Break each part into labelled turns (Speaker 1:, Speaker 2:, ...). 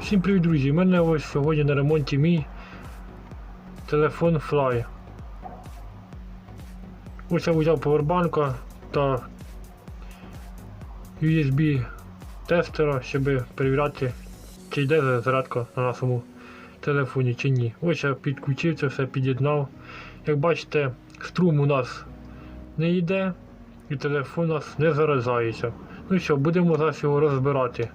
Speaker 1: Всім привіт, друзі! У мене ось сьогодні на ремонті мій телефон Fly. Ось я взяв повербанка та USB тестера, щоб перевіряти, чи йде зарядка на нашому телефоні чи ні. Ось я підключив це все, під'єднав. Як бачите, струм у нас не йде і телефон у нас не заражається. Ну що, будемо зараз його розбирати.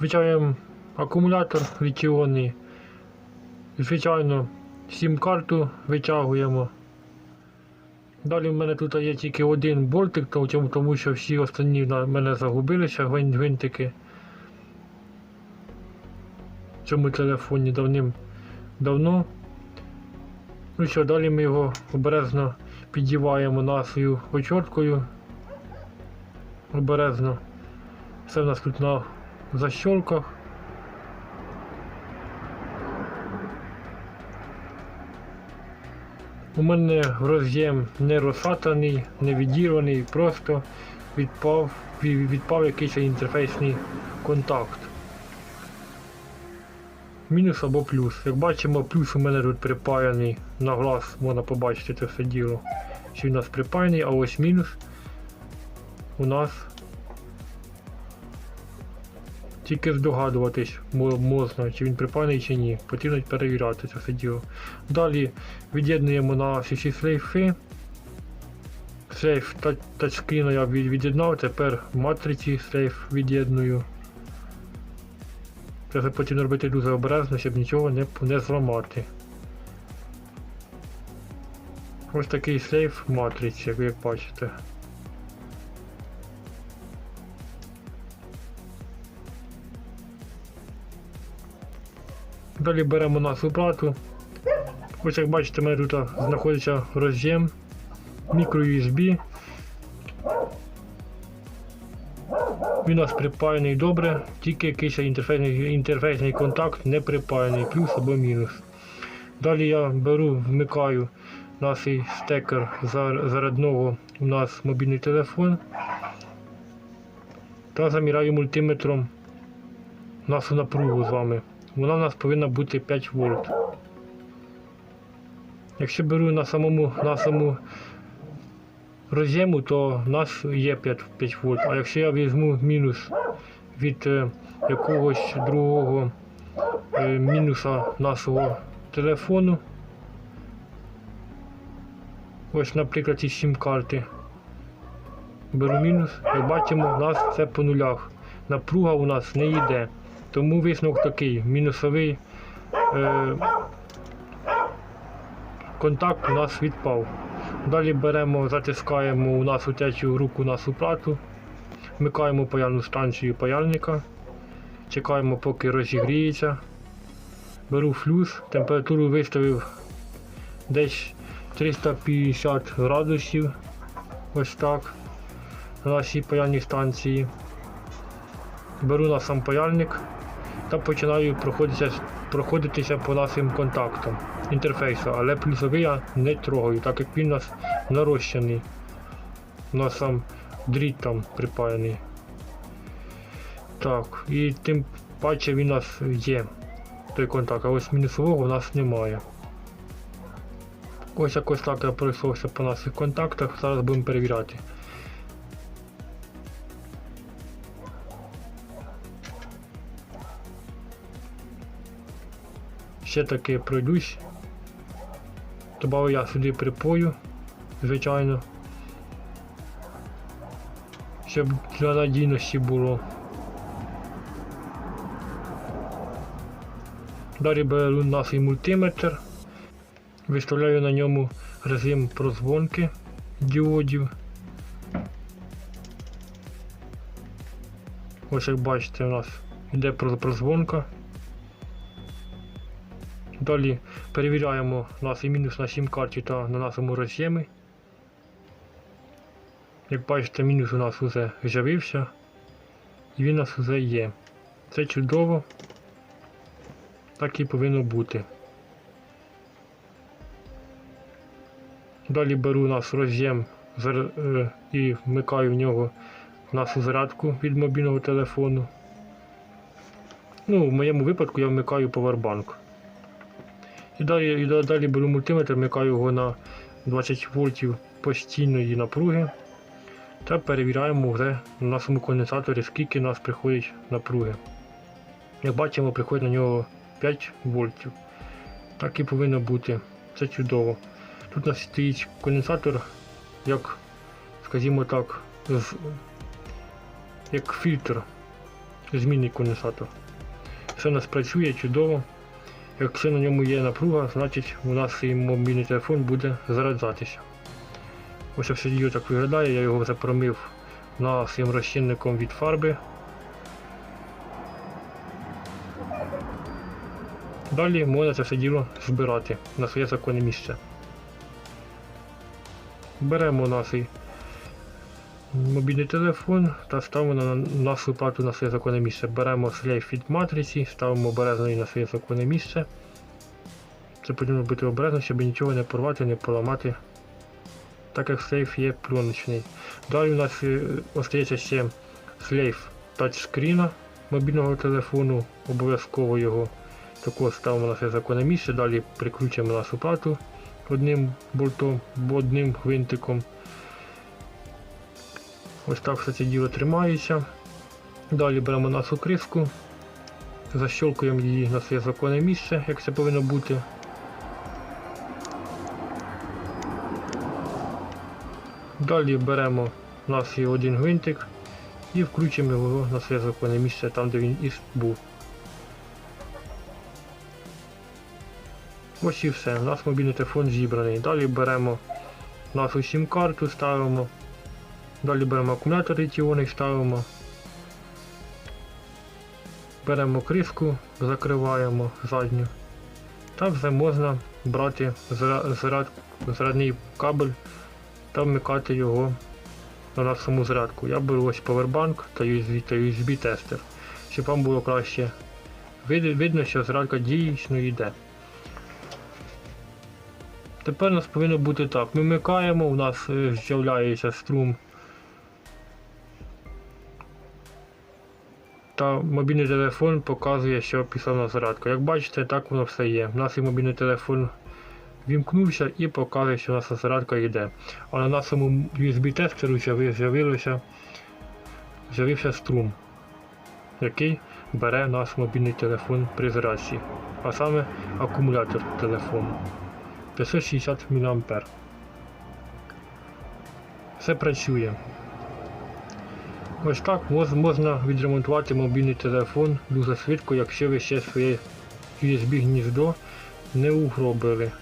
Speaker 1: Витягуємо акумулятор літіонний. Звичайно, сім-карту витягуємо. Далі в мене тут є тільки один болтик, тому що всі останні в мене загубилися гвинтики. В цьому телефоні давним-давно. Ну що, далі ми його обережно піддіваємо нашою очорткою. Обережно. Все в нас тут на защолках. У мене роз'єм не розшатаний, не відірваний, просто відпав, відпав якийсь інтерфейсний контакт. Мінус або плюс. Як бачимо, плюс у мене тут припаяний на глаз, можна побачити це все діло. Що у нас припаяний, а ось мінус у нас тільки здогадуватись можна, чи він припаяний чи ні. Потрібно перевіряти це все діло. Далі від'єднуємо на всі шлейфи. Шлейф та- тачскріну я від- від'єднав, тепер в матриці шлейф від'єдную. Це потрібно робити дуже обережно, щоб нічого не, не зламати. Ось такий шлейф в матриці, як ви бачите. Далі беремо нашу плату. Ось як бачите, у мене тут знаходиться роз'єм мікро USB. Він у нас припаяний добре, тільки якийсь інтерфейсний, інтерфейсний контакт не припаяний, плюс або мінус. Далі я беру, вмикаю наш стекер зарядного у нас мобільний телефон та заміряю мультиметром нашу напругу з вами. Вона у нас повинна бути 5 вольт. Якщо беру на самому, на саму роз'єму, то в нас є 5, 5 вольт. А якщо я візьму мінус від е, якогось другого е, мінуса нашого телефону, ось, наприклад, ці 7 карти. Беру мінус, як бачимо, у нас це по нулях. Напруга у нас не йде. Тому висновок такий, мінусовий е, контакт у нас відпав. Далі беремо, затискаємо у нас у течу руку нашу плату, вмикаємо паяльну станцію паяльника, чекаємо поки розігріється. Беру флюс, температуру виставив десь 350 градусів. Ось так. На нашій паяльній станції. Беру на сам паяльник та починаю проходитися, проходитися по нашим контактам інтерфейсу, але плюсовий я не трогаю, так як він у нас нарощений. У нас сам дріт там припаяний. Так, і тим паче він у нас є той контакт, а ось мінусового у нас немає. Ось якось так я пройшовся по наших контактах, зараз будемо перевіряти. Ще таки пройдусь. Добавив я сюди припою, звичайно. Щоб для надійності було. Далі беру наш мультиметр, виставляю на ньому режим прозвонки діодів. Ось як бачите, у нас йде про- прозвонка. Далі перевіряємо наш мінус на сім-карті та на нашому роз'ємі. Як бачите, мінус у нас вже з'явився і він у нас вже є. Це чудово. Так і повинно бути. Далі беру наш роз'єм е, і вмикаю в нього нашу зарядку від мобільного телефону. Ну, в моєму випадку я вмикаю повербанк. І далі, і далі беру мультиметр, вмикаю його на 20 вольтів постійної напруги. Та перевіряємо вже на нашому конденсаторі, скільки нас приходить напруги. Як бачимо, приходить на нього 5 вольтів. Так і повинно бути. Це чудово. Тут у нас стоїть конденсатор, як, скажімо так, з, як фільтр, змінний конденсатор. Все у нас працює чудово. Якщо на ньому є напруга, значить у нас і мобільний телефон буде заряджатися. Ось все діло так виглядає, я його вже промив на своїм розчинником від фарби. Далі можна це все діло збирати на своє законне місце. Беремо наш мобільний телефон та ставимо на нашу плату на своє законне місце. Беремо шлейф від матриці, ставимо обережно на своє законне місце. Це потрібно бути обережно, щоб нічого не порвати, не поламати, так як шлейф є пленочний. Далі у нас е, остається ще шлейф тачскріна мобільного телефону, обов'язково його також ставимо на своє законне місце, далі прикручуємо нашу плату одним болтом, одним гвинтиком. Ось так все це діло тримається. Далі беремо нашу криску, защелкуємо її на своє законне місце, як це повинно бути. Далі беремо наш один гвинтик і включимо його на своє законне місце, там де він і був. Ось і все, у нас мобільний телефон зібраний. Далі беремо нашу сім-карту, ставимо. Далі беремо акумулятор літіоний, ставимо. Беремо кришку, закриваємо задню. Та вже можна брати заряд, зарядний кабель та вмикати його на нашому зарядку. Я беру ось повербанк та USB, та USB тестер, щоб вам було краще видно, що зарядка дійсно йде. Тепер у нас повинно бути так. Ми вмикаємо, у нас е, з'являється струм. Та мобільний телефон показує, що пішла на зарядку. Як бачите, так воно все є. У нас і мобільний телефон вімкнувся і показує, що наша зарядка йде. А на нашому USB-тестеру з'явився струм, який бере наш мобільний телефон при зарядці, а саме акумулятор телефону. 560 мА. Все працює. Ось так можна відремонтувати мобільний телефон дуже швидко, якщо ви ще своє USB гніздо не угробили.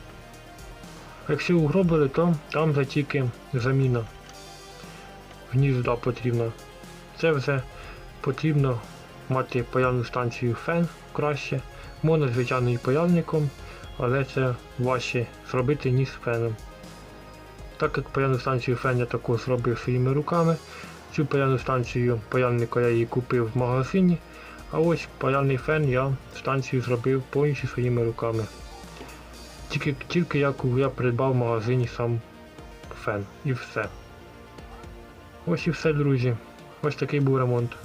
Speaker 1: Якщо угробили, то там вже тільки заміна гнізда потрібна. Це вже потрібно мати паяльну станцію фен краще, можна звичайно і паяльником, але це важче зробити ніж феном. Так як паяльну станцію фен я також зробив своїми руками. Цю паяльну станцію паяльника я її купив в магазині, а ось паяльний фен я станцію зробив повністю своїми руками. Тільки, тільки як я придбав в магазині сам фен і все. Ось і все, друзі. Ось такий був ремонт.